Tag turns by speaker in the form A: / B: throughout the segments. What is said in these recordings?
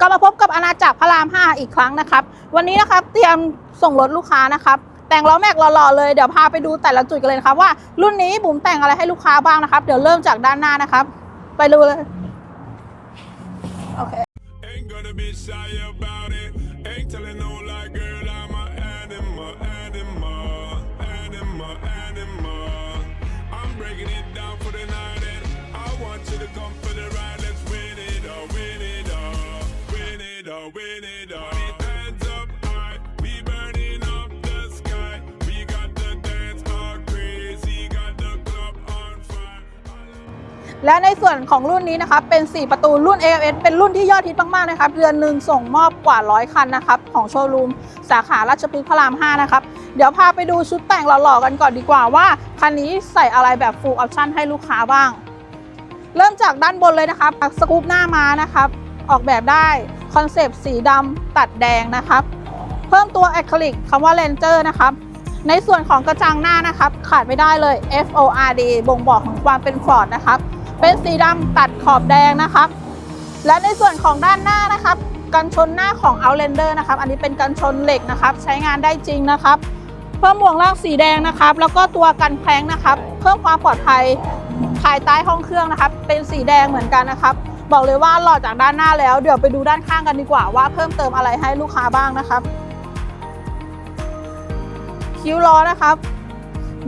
A: ก็มาพบกับอาณาจักรพระราม 5 อีกครั้งนะครับ วันนี้นะครับเตรียมส่งรถลูกค้านะครับ แต่งล้อแม็กหล่อๆเลย เดี๋ยวพาไปดูแต่ละจุดกันเลยนะครับ ว่ารุ่นนี้บุ๋มแต่งอะไรให้ลูกค้าบ้างนะครับ เดี๋ยวเริ่มจากด้านหน้านะครับ ไปดูเลย โอเค
B: Ain't gonna be shy about it. Ain't telling
A: และในส่วนของรุ่นนี้นะครับเป็น 4 ประตูรุ่น AFS เป็นรุ่นที่ยอดฮิตมากๆนะครับ เดือนหนึ่งส่งมอบกว่า100คันนะครับ ของโชว์รูม สาขาราชพฤกษ์พระราม 5 นะครับ เดี๋ยวพาไปดูชุดแต่งหล่อๆกันก่อนดีกว่าว่า คันนี้ใส่อะไรแบบ full option ให้ลูกค้าบ้าง เริ่มจากด้านบนเลยนะครับสกูปหน้าม้านะครับ ออกแบบได้ คอนเซปต์สีดำตัดแดงนะครับเพิ่มตัวแอคริลิกคำว่า Ranger นะครับในส่วนของกระจังหน้านะครับ ขาดไม่ได้เลย F O R D บ่งบอกของความเป็นฟอร์ดนะครับ เป็นสีดำตัดขอบแดงนะครับ และในส่วนของด้านหน้านะครับ กันชนหน้าของ Outlander นะครับ อันนี้เป็นกันชนเหล็กนะครับ ใช้งานได้จริงนะครับ เพิ่มหมวกล่างสีแดงนะครับ แล้วก็ตัวกันแพงนะครับ เพิ่มความปลอดภัยภายใต้ห้องเครื่องนะครับ เป็นสีแดงเหมือนกันนะครับ บอกเลยว่าหล่อจากด้านหน้าแล้ว เดี๋ยวไปดูด้านข้างกันดีกว่าว่าเพิ่มเติมอะไรให้ลูกค้าบ้างนะครับ คิ้วล้อนะครับ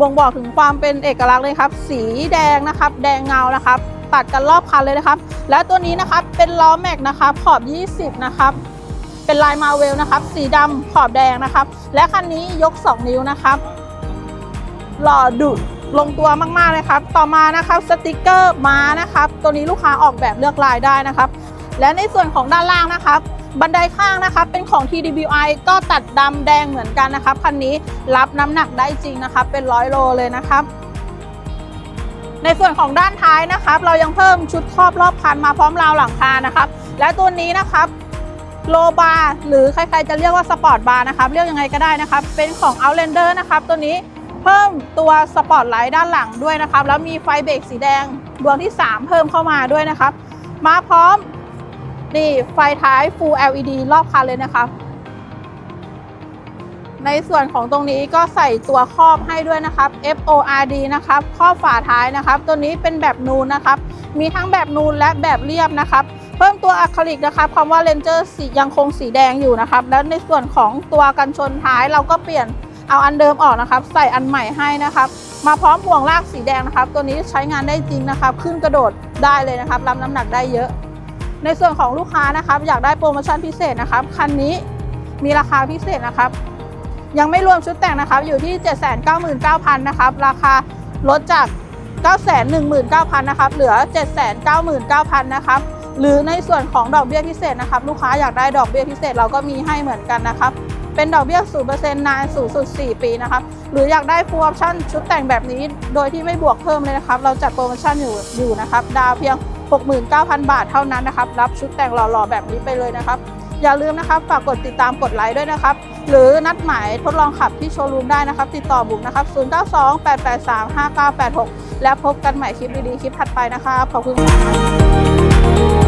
A: บ่งบอกถึงความเป็นเอกลักษณ์เลยครับ สีแดงนะครับ แดงเงานะครับ ตัดกันรอบคันเลยนะครับ และตัวนี้นะครับเป็นล้อแม็กนะครับขอบ 20 นะครับ เป็นลายมาเวลนะครับ สีดำขอบแดงนะครับ และคันนี้ยก 2 นิ้วนะครับ หล่อดุ ลงตัวมากๆเลยครับ ต่อมานะครับสติกเกอร์ม้านะครับ ตัวนี้ลูกค้าออกแบบเลือกลายได้นะครับ และในส่วนของด้านล่างนะครับ บันไดข้างนะครับ เป็นของ TDBI ก็ตัดดำแดงเหมือนกันนะครับคันนี้รับน้ำหนักได้จริงนะครับ เป็นร้อยโลเลยนะครับในส่วนของด้านท้ายนะครับ เรายังเพิ่มชุดครอบรอบคันมาพร้อมราวหลังคานะครับ และตัวนี้นะครับโลบาร์หรือใครๆจะเรียกว่าสปอร์ตบาร์นะครับ เรียกยังไงก็ได้นะครับ เป็นของ Outlander นะครับ ตัวนี้ เพิ่มตัวสปอร์ตไลท์ด้านหลังด้วยนะครับแล้วมีไฟเบรกสีแดงดวงที่ 3 เพิ่มเข้ามาด้วยนะครับ มาพร้อมนี่ไฟท้าย Full LED รอบคันเลยนะครับ ในส่วนของตรงนี้ก็ใส่ตัวครอบให้ด้วยนะครับ FORD นะครับครอบฝาท้ายนะครับ ตัวนี้เป็นแบบนูนนะครับ มีทั้งแบบนูนและแบบเรียบนะครับเพิ่มตัวอะคริลิกนะครับคำว่า Ranger สียังคงสีแดงอยู่นะครับ แล้วในส่วนของตัวกันชนท้ายเราก็เปลี่ยน เอาอันเดิมออกนะครับ ใส่อันใหม่ให้นะครับ มาพร้อมห่วงลากสีแดงนะครับ ตัวนี้ใช้งานได้จริงนะครับ ขึ้นกระโดดได้เลยนะครับ รับน้ำหนักได้เยอะ ในส่วนของลูกค้านะครับ อยากได้โปรโมชั่นพิเศษนะครับคันนี้มีราคาพิเศษนะครับ ยังไม่รวมชุดแต่งนะครับ อยู่ที่ 799,000นะครับ ราคาลดจาก 919,000นะครับ เหลือ 799,000นะครับ หรือในส่วนของดอกเบี้ยพิเศษนะครับ ลูกค้าอยากได้ดอกเบี้ยพิเศษเราก็มีให้เหมือนกันนะครับ เป็นดอกเบี้ย 0%นานสูงสุด 4 ปีนะครับ หรืออยากได้ full option ชุดแต่งแบบนี้ โดยที่ไม่บวกเพิ่มเลยนะครับ เราจัดโปรโมชั่นอยู่อยู่นะครับ ดาวเพียง 69,000 บาทเท่านั้นนะครับ รับชุดแต่งหล่อๆ แบบนี้ไปเลยนะครับ อย่าลืมนะครับ ฝากกดติดตามกดไลค์ด้วยนะครับ หรือนัดหมายทดลองขับที่โชว์รูมได้นะครับ ติดต่อบุ๋มนะครับ 0928835986 และพบกันใหม่คลิปดีๆ คลิปถัดไปนะครับขอบคุณค่ะ